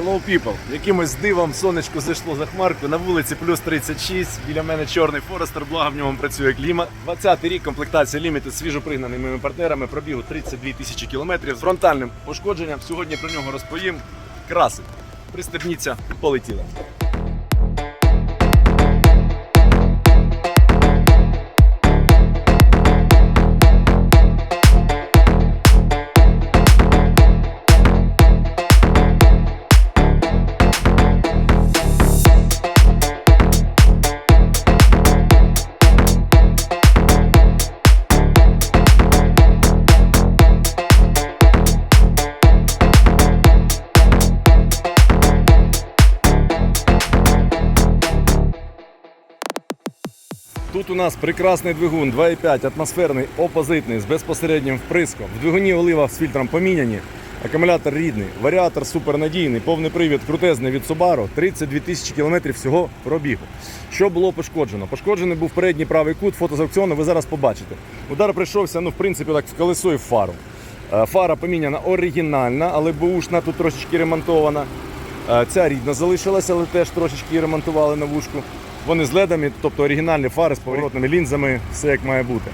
Hello people! Якимось дивом сонечко зайшло за хмарку. На вулиці плюс 36. Біля мене чорний Форестер, благо в ньому працює клімат. 20-й рік комплектація ліміту свіжо пригнаний моїми партнерами. Пробігу 32 тисячі кілометрів з фронтальним пошкодженням. Сьогодні про нього розповім. Красить. Пристебніться, полетіли. Тут у нас прекрасний двигун 2,5 атмосферний, опозитний з безпосереднім вприском. В двигуні олива з фільтром поміняні. Акумулятор рідний, варіатор супернадійний, повний привід крутезний від Subaru, 32 тисячі кілометрів всього пробігу. Що було пошкоджено? Пошкоджений був передній правий кут, фото з аукціону ви зараз побачите. Удар прийшовся, ну, в принципі, так в колесо і в фару. Е, Фара поміняна оригінальна, але бушна тут трошечки ремонтована. Е, Ця рідна залишилася, але теж трошечки ремонтували на вушку. Вони з ледами, тобто оригінальні фари з поворотними лінзами, все як має бути.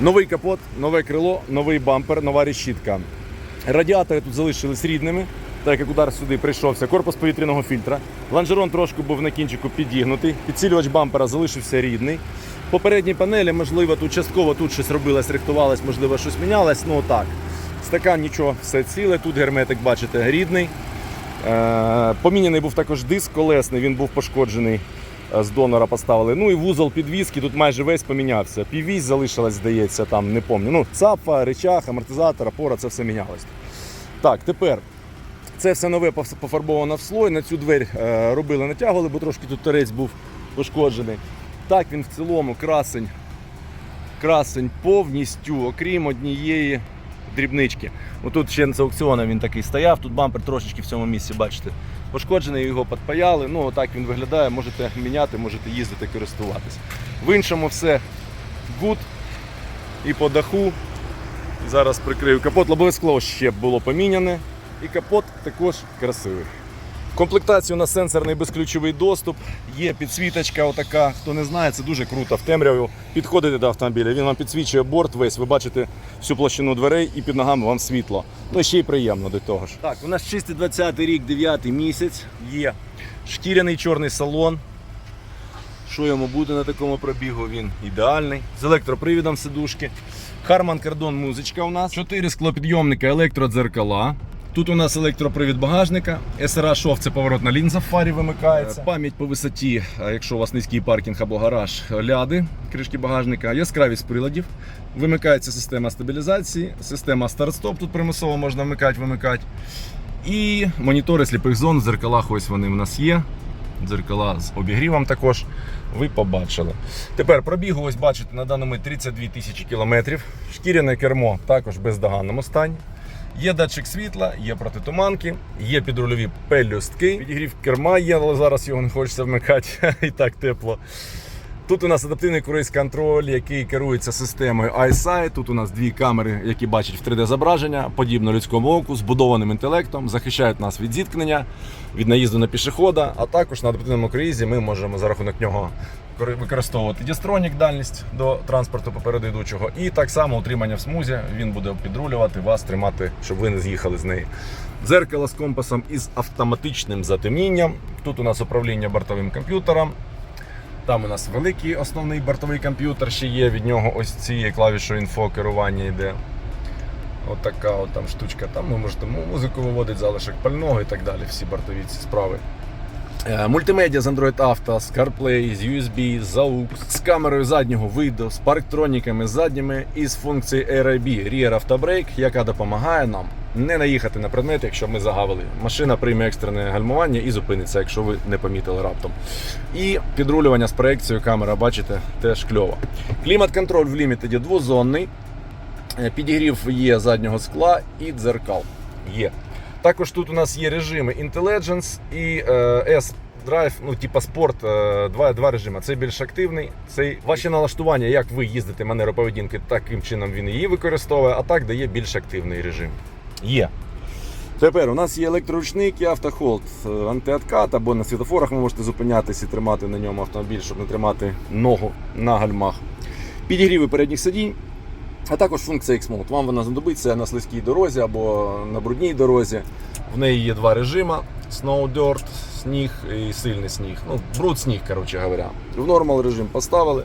Новий капот, нове крило, новий бампер, нова решітка. Радіатори тут залишились рідними, так як удар сюди прийшовся. Корпус повітряного фільтра. Лонжерон трошки був на кінчику підігнутий. Підсилювач бампера залишився рідний. Попередні панелі, можливо, тут частково тут щось робилось, рихтувалось, можливо, щось мінялось. Ну так. Стакан нічого, все ціле. Тут герметик, бачите, рідний. Е, Поміняний був також диск колесний, він був пошкоджений. Е, З донора поставили. Ну і вузол підвіски тут майже весь помінявся. Піввісь залишилась, здається, там не пам'ятаю. Ну, цапа, речах, амортизатор, опора, це все мінялось. Так, тепер це все нове поф- пофарбовано в слой. На цю двері е, робили, натягували, бо трошки тут торець був пошкоджений. Так він в цілому красень, красень повністю, окрім однієї дрібнички. Отут ще з аукціону він такий стояв, тут бампер трошечки в цьому місці, бачите, пошкоджений, його підпаяли. Ну, отак він виглядає, можете міняти, можете їздити, користуватися. В іншому все гуд і по даху. Зараз прикрию капот. Лобове скло ще було поміняне. І капот також красивий. У нас сенсорний безключовий доступ, є підсвіточка, отака. Хто не знає, це дуже круто. В темряву підходите до автомобіля. Він вам підсвічує борт весь. Ви бачите всю площину дверей і під ногами вам світло. Ну ще й приємно до того ж. Так, у нас чистий 20 рік, 9 місяць. Є шкіряний чорний салон. Що йому буде на такому пробігу? Він ідеальний. З електропривідом сидушки. Harman Kardon музичка у нас. Чотири склопідйомника, електродзеркала. Тут у нас електропривід багажника, SRA шов це поворотна лінза в фарі вимикається. Пам'ять по висоті, якщо у вас низький паркінг або гараж, ляди, кришки багажника, яскравість приладів. Вимикається система стабілізації, система старт-стоп. Тут примусово можна вмикати, вимикати. І монітори сліпих зон в дзеркалах ось вони в нас є. Дзеркала з обігрівом також. Ви побачили. Тепер пробігу, ось бачите, на даному 32 тисячі кілометрів. Шкіряне кермо також в бездоганному стані. Є датчик світла, є протитуманки, є підрульові пелюстки. Підігрів керма є, але зараз його не хочеться вмикати, і так тепло. Тут у нас адаптивний круїз контроль, який керується системою iSight. Тут у нас дві камери, які бачать в 3D зображення, подібно людському оку, збудованим інтелектом, захищають нас від зіткнення, від наїзду на пішохода. А також на адаптивному круїзі ми можемо за рахунок нього використовувати дістронік, дальність до транспорту попереду йдучого. І так само утримання в смузі. Він буде підрулювати вас, тримати, щоб ви не з'їхали з неї. Дзеркало з компасом із автоматичним затемнінням. Тут у нас управління бортовим комп'ютером. Там у нас великий основний бортовий комп'ютер ще є. Від нього ось цією клавішою інфо керування йде. От така от там штучка. Там ви можете музику виводити, залишок пального і так далі. Всі бортові ці справи. Е, Мультимедіа з Android Auto, з CarPlay, з USB, з AUX, з камерою заднього виду, з парктроніками задніми і з функцією AirIB Rear Auto яка допомагає нам не наїхати на предмет, якщо ми загавили. Машина прийме екстрене гальмування і зупиниться, якщо ви не помітили раптом. І підрулювання з проекцією камера, бачите, теж кльово. Клімат-контроль в лімітеді двозонний. Е, Підігрів є заднього скла і дзеркал. Є. Також тут у нас є режими Intelligence і е, S Drive, ну типа спорт, е, два, два режими. Цей більш активний. Цей ваші налаштування, як ви їздите манеру поведінки, таким чином він її використовує, а так дає більш активний режим. Є. Тепер у нас є електроручник і автохолд, е, антиоткат або на світофорах ви можете зупинятися і тримати на ньому автомобіль, щоб не тримати ногу на гальмах. Підігріви передніх сидінь, а також функція X-Mode. Вам вона знадобиться на слизькій дорозі або на брудній дорозі. В неї є два режими: Snow Dirt, сніг і сильний сніг. Ну, бруд сніг, коротше говоря. В нормал режим поставили.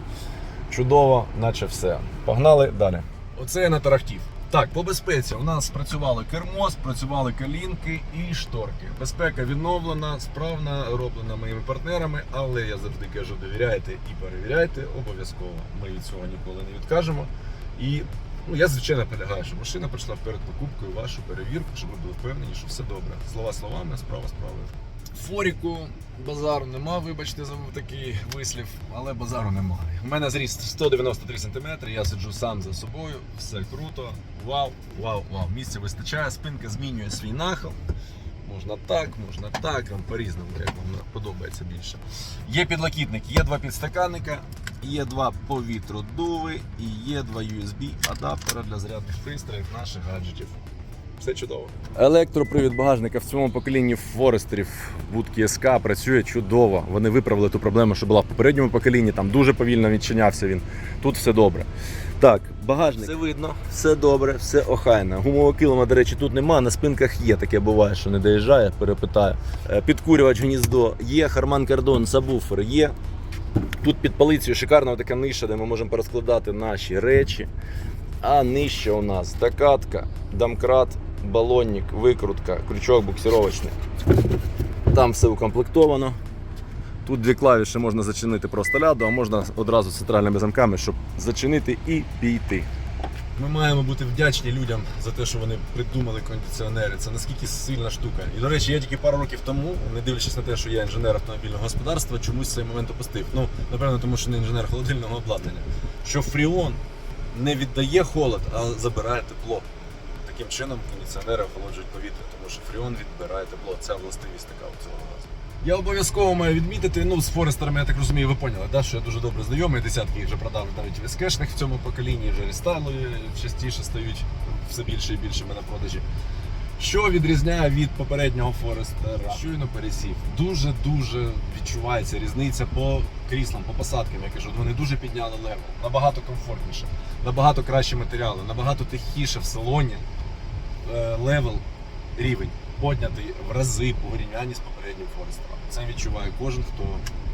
Чудово, наче все. Погнали далі. Оце я натарахтів. Так, по безпеці у нас спрацювали кермо, спрацювали калінки і шторки. Безпека відновлена, справна, роблена моїми партнерами, але я завжди кажу, довіряйте і перевіряйте. Обов'язково. Ми від цього ніколи не відкажемо. І ну, я звичайно наполягаю, що машина пройшла перед покупкою вашу перевірку, щоб ви були впевнені, що все добре. Слова словами, справа справою. Форіку базару нема, вибачте за такий вислів, але базару немає. У мене зріст 193 см, я сиджу сам за собою, все круто. Вау, вау, вау. Місця вистачає, спинка змінює свій нахил. Можна так, можна так, по-різному, як вам подобається більше. Є підлокітник, є два підстаканника, є два повітродуви і є два USB адаптера для зарядних пристроїв наших гаджетів. Все чудово. Електропривід багажника в цьому поколінні Форестерів будки СК працює чудово. Вони виправили ту проблему, що була в попередньому поколінні. Там дуже повільно відчинявся він. Тут все добре. Так, багажник. Все видно, все добре, все охайно. Гумового килима, до речі, тут нема. На спинках є таке буває, що не доїжджає, перепитаю. Е, Підкурювач гніздо є, харман кордон, сабвуфер є. Тут під полицею шикарна така ниша, де ми можемо перескладати наші речі. А нижче у нас докатка, домкрат, балонник, викрутка, крючок буксировочний. Там все укомплектовано. Тут дві клавіші можна зачинити просто ляду, а можна одразу з центральними замками, щоб зачинити і піти. Ми маємо бути вдячні людям за те, що вони придумали кондиціонери. Це наскільки сильна штука. І до речі, я тільки пару років тому, не дивлячись на те, що я інженер автомобільного господарства, чомусь цей момент опустив. Ну, напевно, тому що не інженер холодильного обладнання. Що фріон не віддає холод, а забирає тепло. Таким чином кондиціонери охолоджують повітря, тому що фріон відбирає тепло. Ця властивість така у цього газу. Я обов'язково маю відмітити, ну з Форестерами, я так розумію, ви поняли, да, що я дуже добре знайомий, десятки їх вже продав навіть в СКшних в цьому поколінні, вже рестайли частіше стають все більше і більше на продажі. Що відрізняє від попереднього Форестера? Щойно пересів. Дуже-дуже відчувається різниця по кріслам, по посадкам. Я кажу, вони дуже підняли левел, набагато комфортніше, набагато кращі матеріали, набагато тихіше в салоні. Е, Левел, рівень поднятий в рази по порівнянні з попереднім Форестером. Це відчуває кожен, хто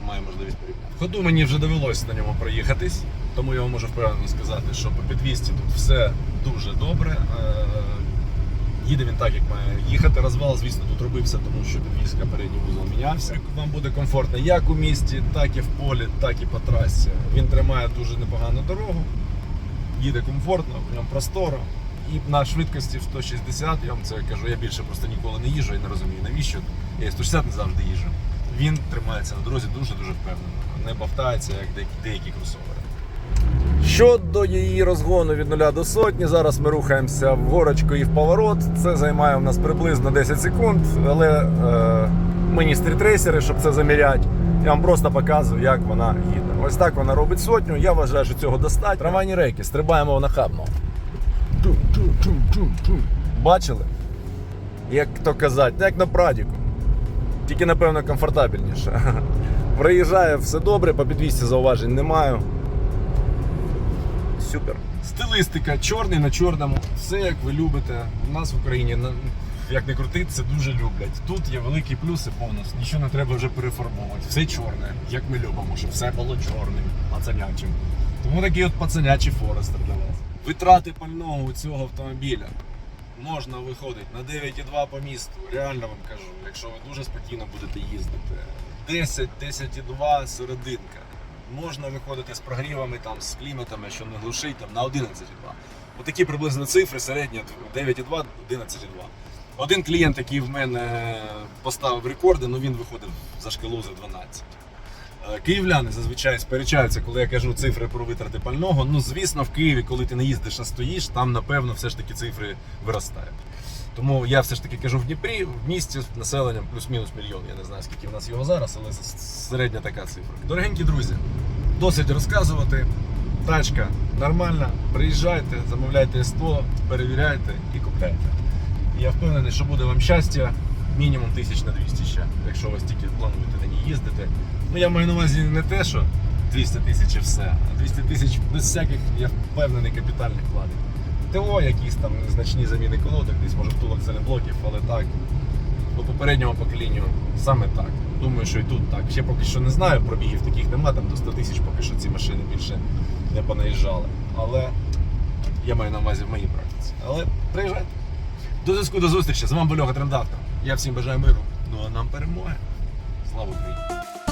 має можливість порівняти. Ходу мені вже довелося на ньому проїхатись, тому я вам можу впевнено сказати, що по підвісці тут все дуже добре. Е, Їде він так, як має їхати. Розвал, звісно, тут робився, тому що підвізка передній вузол мінявся. Вам буде комфортно як у місті, так і в полі, так і по трасі. Він тримає дуже непогану дорогу, їде комфортно, в ньому просторо. І на швидкості 160, я вам це кажу, я більше просто ніколи не їжджу і не розумію, навіщо. Я 160 не завжди їжджу. Він тримається на дорозі дуже-дуже впевнено. Не бавтається, як деякі, деякі кросовери. Щодо її розгону від 0 до сотні, зараз ми рухаємося в горочку і в поворот. Це займає у нас приблизно 10 секунд, але е, ми не стрітрейсери, щоб це заміряти. Я вам просто показую, як вона їде. Ось так вона робить сотню. Я вважаю, що цього достатньо. Трамвайні рейки, стрибаємо нахабно. Бачили? Як то казати, як на прадіку. Тільки, напевно, комфортабельніше. Проїжджає все добре, по підвісці зауважень не маю. Супер. Стилистика чорний на чорному. Все як ви любите. У нас в Україні як не крути, це дуже люблять. Тут є великий плюс і бонус. Нічого не треба вже переформовувати. Все чорне, як ми любимо, щоб все було чорним, пацанячим. Тому такий от пацанячий Форестер для вас. Витрати пального у цього автомобіля можна виходити на 9,2 по місту. Реально вам кажу, якщо ви дуже спокійно будете їздити. 10, 10,2 серединка. Можна виходити з прогрівами, там, з кліматами, що не глушить, там, на 11,2. Отакі приблизно цифри середні 9,2, 11,2. Один клієнт, який в мене поставив рекорди, ну він виходив за шкалу за 12. Е, Київляни зазвичай сперечаються, коли я кажу цифри про витрати пального. Ну, звісно, в Києві, коли ти не їздиш, а стоїш, там, напевно, все ж таки цифри виростають. Тому я все ж таки кажу в Дніпрі, в місті з населенням плюс-мінус мільйон. Я не знаю, скільки в нас його зараз, але середня така цифра. Дорогенькі друзі, досить розказувати. Тачка нормальна, приїжджайте, замовляйте СТО, перевіряйте і купляйте. Я впевнений, що буде вам щастя мінімум тисяч на 200 ще, якщо ви стільки плануєте на ній їздити. Ну я маю на увазі не те, що 200 тисяч і все, а 200 тисяч без всяких, я впевнений, капітальних вкладень. ТО, якісь там незначні заміни колодок, десь може втулок блоків, але так. По попередньому поколінню саме так. Думаю, що і тут так. Ще поки що не знаю, пробігів таких нема, там до 100 тисяч поки що ці машини більше не понаїжджали. Але я маю на увазі в моїй практиці. Але приїжджайте. До зв'язку до зустрічі. З вами був Льоха Трендавка. Я всім бажаю миру. Ну а нам перемоги. Слава Україні!